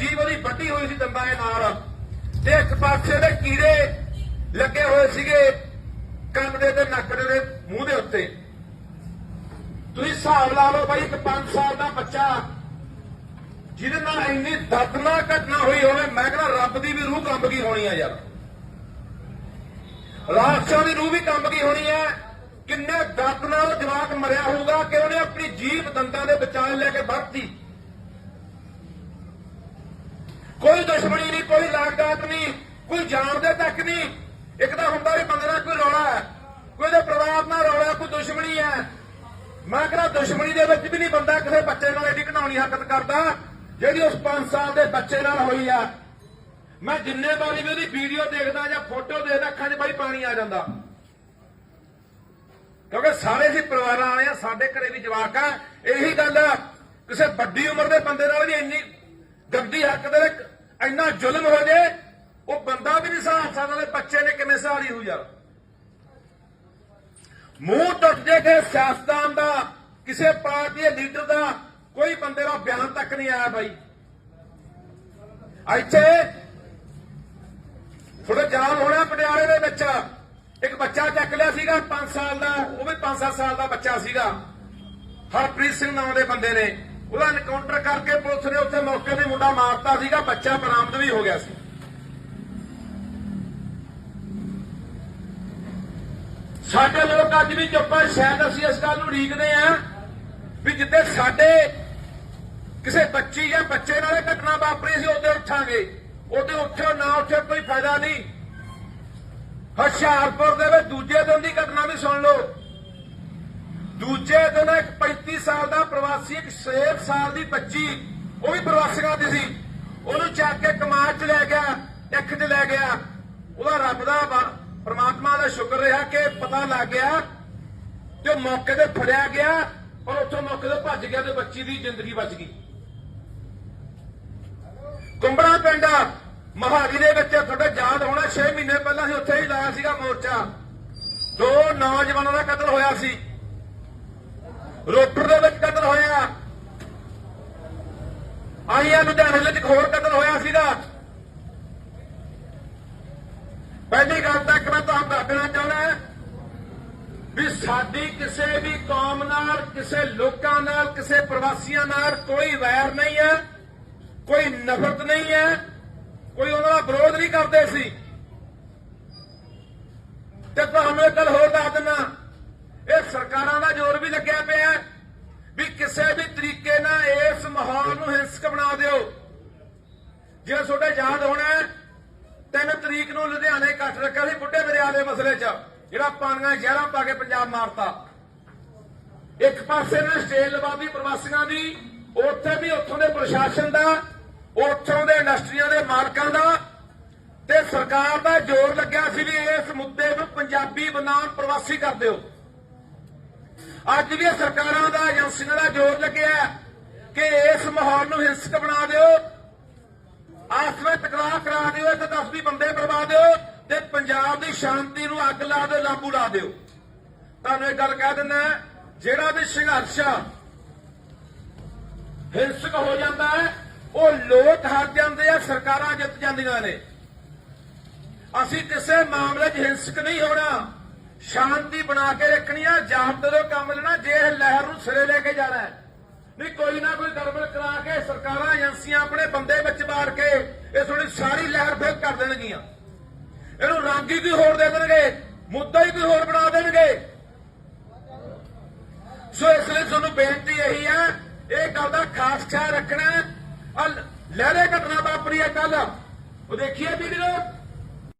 ਜੀਵ ਉਹਦੀ ਵੱਡੀ ਹੋਈ ਸੀ ਦੰਦਾਂ ਦੇ ਨਾਲ। ਤੇ ਇੱਕ ਪਾਸੇ ਦੇ ਕੀੜੇ ਲੱਗੇ ਹੋਏ ਸੀਗੇ ਕੰਨ ਦੇ ਤੇ ਨੱਕ ਦੇ ਮੂੰਹ ਦੇ ਉੱਤੇ। ਤੁਸੀਂ ਹਿਸਾਬ ਲਾ ਲਓ ਬਾਈ ਇੱਕ 5 ਸਾਲ ਦਾ ਬੱਚਾ, ਜਿਹਦੇ ਨਾਲ ਇੰਨੀ ਦਰਦਨਾਕ ਘਟਨਾ ਹੋਈ ਹੋਵੇ, ਮੈਂ ਕਹਿੰਦਾ ਰੱਬ ਦੀ ਵੀ ਰੂਹ ਕੰਬ ਗਈ ਹੋਣੀ ਆ ਯਾਰ। ਰਾਸ਼ਟਰਾਂ ਦੀ ਰੂਹ ਵੀ ਕੰਬ ਗਈ ਹੋਣੀ ਹੈ ਕਿੰਨੇ ਦਰਦ ਨਾਲ ਜਵਾਕ ਮਰਿਆ ਹੋਊਗਾ ਕਿ ਉਹਨੇ ਆਪਣੀ ਜੀਭ ਦੰਦਾਂ ਦੇ ਵਿਚਾਲੇ ਲੈ ਕੇ ਵਰਤੀ ਕੋਈ ਦੁਸ਼ਮਣੀ ਨਹੀਂ, ਕੋਈ ਲਾਗਦਾਤ ਨਹੀਂ, ਕੋਈ ਜਾਣਦੇ ਤੱਕ ਨਹੀਂ। ਇੱਕ ਤਾਂ ਹੁੰਦਾ ਵੀ ਬੰਦੇ ਨਾਲ ਕੋਈ ਰੌਲਾ ਹੈ, ਕੋਈ ਦੇ ਪਰਿਵਾਰ ਨਾਲ ਰੌਲਾ ਕੋਈ ਦੁਸ਼ਮਣੀ ਹੈ। ਮੈਂ ਕਹਿੰਦਾ ਦੁਸ਼ਮਣੀ ਦੇ ਵਿੱਚ ਵੀ ਨਹੀਂ ਬੰਦਾ ਕਿਸੇ ਬੱਚੇ ਨਾਲ ਐਡੀ ਘਟਾਉਣੀ ਹਰਕਤ ਕਰਦਾ, ਜਿਹੜੀ ਉਸ 5 ਸਾਲ ਦੇ ਬੱਚੇ ਨਾਲ ਹੋਈ ਆ। ਮੈਂ ਜਿੰਨੇ ਵਾਰੀ ਵੀ ਉਹਦੀ ਵੀਡੀਓ ਦੇਖਦਾ ਜਾਂ ਫੋਟੋ ਦੇਖਦਾ, ਅੱਖਾਂ 'ਚ ਬਾਈ ਪਾਣੀ ਆ ਜਾਂਦਾ। ਕਿਉਂਕਿ ਸਾਰੇ ਹੀ ਪਰਿਵਾਰਾਂ ਵਾਲੇ ਆ, ਸਾਡੇ ਘਰੇ ਵੀ ਜਵਾਕ ਆ। ਇਹੀ ਗੱਲ ਆ, ਕਿਸੇ ਵੱਡੀ ਉਮਰ ਦੇ ਬੰਦੇ ਨਾਲ ਵੀ ਇੰਨੀ ਗੰਦੀ ਹਰਕਤ ਦੇ ਇੰਨਾ ਜ਼ੁਲਮ ਹੋ ਜੇ, ਉਹ ਬੰਦਾ ਵੀ ਨਹੀਂ ਸਹਾਰ ਸਕਦਾ ਤੇ ਬੱਚੇ ਨੇ ਕਿਵੇਂ ਸਹਾਰੀ ਹੋ ਯਾਰ ਮੂੰਹ ਟੁੱਟ ਜੇ ਕਿ ਸਿਆਸਤਦਾਨ ਦਾ, ਕਿਸੇ ਪਾਰਟੀ ਦੇ ਲੀਡਰ ਦਾ, ਕੋਈ ਬੰਦੇ ਦਾ ਬਿਆਨ ਤੱਕ ਨਹੀਂ ਆਇਆ ਬਾਈ। ਇੱਥੇ ਥੋੜਾ ਜਾਮ ਹੋਣਾ ਪਟਿਆਲੇ ਦੇ ਵਿੱਚ। ਇੱਕ ਬੱਚਾ ਚੱਕ ਲਿਆ ਸੀਗਾ 5 ਸਾਲ ਦਾ, ਉਹ ਵੀ 5-7 ਸਾਲ ਦਾ ਬੱਚਾ ਸੀਗਾ। ਹਰਪ੍ਰੀਤ ਸਿੰਘ ਨਾਮ ਦੇ ਬੰਦੇ ਨੇ। ਉਹਦਾ ਐਨਕਾਊਂਟਰ ਕਰਕੇ ਪੁਲਿਸ ਨੇ ਮਾਰਤਾ ਸੀਗਾ, ਬੱਚਾ ਬਰਾਮਦ ਵੀ ਹੋ ਗਿਆ ਸੀ। ਸਾਡੇ ਲੋਕ ਅੱਜ ਵੀ ਚੁੱਪ ਆ, ਸ਼ਾਇਦ ਅਸੀਂ ਇਸ ਗੱਲ ਨੂੰ ਉਡੀਕਦੇ ਆ ਵੀ ਜਿੱਦੇ ਸਾਡੇ ਕਿਸੇ ਬੱਚੀ ਜਾਂ ਬੱਚੇ ਨਾਲ ਇਹ ਘਟਨਾ ਵਾਪਰੀ ਸੀ ਉਹਦੇ ਉੱਠਾਂਗੇ। ਉਹਦੇ ਉੱਠਿਓ ਨਾ ਉੱਠੋ, ਕੋਈ ਫਾਇਦਾ ਨਹੀਂ। ਹੁਸ਼ਿਆਰਪੁਰ ਦੇ ਵਿੱਚ ਦੂਜੇ ਦਿਨ ਦੀ ਘਟਨਾ ਵੀ ਸੁਣ ਲਓ। ਦੂਜੇ ਦਿਨ ਇੱਕ 35 ਸਾਲ ਦਾ ਪ੍ਰਵਾਸੀ, ਇੱਕ 6 ਸਾਲ ਦੀ ਬੱਚੀ ਉਹ ਵੀ ਪ੍ਰਵਾਸੀਆਂ ਦੀ ਸੀ। ਉਹਨੂੰ ਚੱਕ ਕੇ ਕਮਾਦ ਚ ਲੈ ਗਿਆ ਇੱਕ ਚ ਲੈ ਗਿਆ। ਉਹਦਾ ਰੱਬ ਦਾ ਵਾ- ਦਾ ਸ਼ੁਕਰ ਰਿਹਾ ਕਿ ਪਤਾ ਲੱਗ ਗਿਆ ਤੇ ਮੌਕੇ ਤੇ ਫੜਿਆ ਗਿਆ ਔਰ ਉੱਥੋਂ ਮੌਕੇ ਤੇ ਭੱਜ ਗਿਆ ਤੇ ਬੱਚੀ ਦੀ ਜ਼ਿੰਦਗੀ ਬਚ ਗਈ। ਕੁੰਬੜਾ ਪਿੰਡ ਮਹਾਰੀ ਦੇ ਵਿੱਚ ਤੁਹਾਡਾ ਯਾਦ ਹੋਣਾ 6 ਮਹੀਨੇ ਪਹਿਲਾਂ ਅਸੀਂ ਉੱਥੇ ਹੀ ਲਾਇਆ ਸੀਗਾ ਮੋਰਚਾ। ਦੋ ਨੌਜਵਾਨਾਂ ਦਾ ਕਤਲ ਹੋਇਆ ਸੀ। ਰੋਪੜ ਦੇ ਵਿੱਚ ਕਤਲ ਹੋਇਆ ਆਈਆਂ ਲੁਧਿਆਣੇ ਵਿੱਚ ਇੱਕ ਹੋਰ ਕਤਲ ਹੋਇਆ ਸੀਗਾ। ਪਹਿਲੀ ਗੱਲ ਤਾਂ ਇੱਕ ਮੈਂ ਤੁਹਾਨੂੰ ਦੱਸਣਾ ਚਾਹੁੰਦਾ ਵੀ ਸਾਡੀ ਕਿਸੇ ਵੀ ਕੌਮ ਨਾਲ, ਕਿਸੇ ਲੋਕਾਂ ਨਾਲ, ਕਿਸੇ ਪ੍ਰਵਾਸੀਆਂ ਨਾਲ ਕੋਈ ਵੈਰ ਨਹੀਂ ਹੈ, ਕੋਈ ਨਫ਼ਰਤ ਨਹੀਂ ਹੈ, ਕੋਈ ਉਹਨਾਂ ਦਾ ਵਿਰੋਧ ਨਹੀਂ ਕਰਦੇ ਸੀ ਤੇ ਤੁਹਾਨੂੰ ਇਹ ਗੱਲ ਹੋਰ ਦੱਸ ਦਿੰਦਾ ਇਹ ਸਰਕਾਰਾਂ ਦਾ ਜ਼ੋਰ ਵੀ ਲੱਗਿਆ ਪਿਆ ਹੈ ਵੀ ਕਿਸੇ ਵੀ ਤਰੀਕੇ ਨਾਲ ਇਸ ਮਾਹੌਲ ਨੂੰ ਹਿੰਸਕ ਬਣਾ ਦਿਓ ਜੇ ਤੁਹਾਡੇ ਯਾਦ ਹੋਣਾ ਤਿੰਨ ਤਰੀਕ ਨੂੰ ਲੁਧਿਆਣੇ ਇਕੱਠ ਰੱਖਿਆ ਸੀ ਬੁੱਢੇ ਦਰਿਆ ਦੇ ਮਸਲੇ 'ਚ, ਜਿਹੜਾ ਪਾਣੀਆਂ ਜ਼ਹਿਰਾਂ ਪਾ ਕੇ ਪੰਜਾਬ ਮਾਰਤਾ। ਇੱਕ ਪਾਸੇ ਨੇ ਸਟੇਲ ਲਵਾਦੀ ਪ੍ਰਵਾਸੀਆਂ ਦੀ, ਉੱਥੇ ਵੀ ਉੱਥੋਂ ਦੇ ਪ੍ਰਸ਼ਾਸਨ ਦਾ, ਉੱਥੋਂ ਦੇ ਇੰਡਸਟਰੀਆਂ ਦੇ ਮਾਲਕਾਂ ਦਾ, ਤੇ ਸਰਕਾਰ ਦਾ ਜ਼ੋਰ ਲੱਗਿਆ ਸੀ ਵੀ ਇਸ ਮੁੱਦੇ ਨੂੰ ਪੰਜਾਬੀ ਬਨਾਮ ਪ੍ਰਵਾਸੀ ਕਰ ਦਿਓ। ਅੱਜ ਵੀ ਸਰਕਾਰਾਂ ਦਾ, ਏਜੰਸੀਆਂ ਦਾ ਜ਼ੋਰ ਲੱਗਿਆ ਕਿ ਇਸ ਮਾਹੌਲ ਨੂੰ ਹਿੰਸਕ ਬਣਾ ਦਿਓ ਆਪਸ ਵਿੱਚ ਟਕਰਾਅ ਕਰਾ ਦਿਓ ਤੇ 10 ਵੀ ਬੰਦੇ ਬਰਬਾਦ ਦਿਓ ਤੇ ਪੰਜਾਬ ਦੀ ਸ਼ਾਂਤੀ ਨੂੰ ਅੱਗ ਲਾ ਦਿਓ ਲਾਂਬੂ ਲਾ ਦਿਓ। ਤੁਹਾਨੂੰ ਇਹ ਗੱਲ ਕਹਿ ਦਿੰਦਾ ਜਿਹੜਾ ਵੀ ਸੰਘਰਸ਼ ਹਿੰਸਕ ਹੋ ਜਾਂਦਾ ਹੈ, ਉਹ ਲੋਕ ਹਾਰ ਜਾਂਦੇ ਆ, ਸਰਕਾਰਾਂ ਜਿੱਤ ਜਾਂਦੀਆਂ ਨੇ। ਅਸੀਂ ਕਿਸੇ ਮਾਮਲੇ 'ਚ ਹਿੰਸਕ ਨਹੀਂ ਹੋਣਾ। ਸ਼ਾਂਤੀ ਬਣਾ ਕੇ ਰੱਖਣੀ ਆ ਜਾਬਤੇ ਤੋਂ ਕੰਮ ਲੈਣਾ, ਜੇ ਇਹ ਲਹਿਰ ਨੂੰ ਸਿਰੇ ਲੈ ਕੇ ਜਾਣਾ ਹੈ। ਨਹੀਂ, ਕੋਈ ਨਾ ਕੋਈ ਗੜਬੜ ਕਰਾ ਕੇ ਸਰਕਾਰਾਂ, ਏਜੰਸੀਆਂ ਆਪਣੇ ਬੰਦੇ ਵਿੱਚ ਬਾੜ ਕੇ ਇਹ ਥੋੜੀ ਸਾਰੀ ਲਹਿਰ ਫੇਲ ਕਰ ਦੇਣਗੀਆਂ। ਇਹਨੂੰ ਰੰਗ ਹੀ ਕੋਈ ਹੋਰ ਦੇ ਦੇਣਗੇ, ਮੁੱਦਾ ਹੀ ਕੋਈ ਹੋਰ ਬਣਾ ਦੇਣਗੇ। ਸੋ ਇਸ ਲਈ ਤੁਹਾਨੂੰ ਬੇਨਤੀ ਇਹੀ ਹੈ, ਇਹ ਗੱਲ ਦਾ ਖਾਸ ਖਿਆਲ ਰੱਖਣਾ ਲਹਿਰੇ ਘਟਨਾ ਵਾਪਰੀ ਹੈ ਕੱਲ ਉਹ ਦੇਖੀਏ ਵੀਡੀਓ?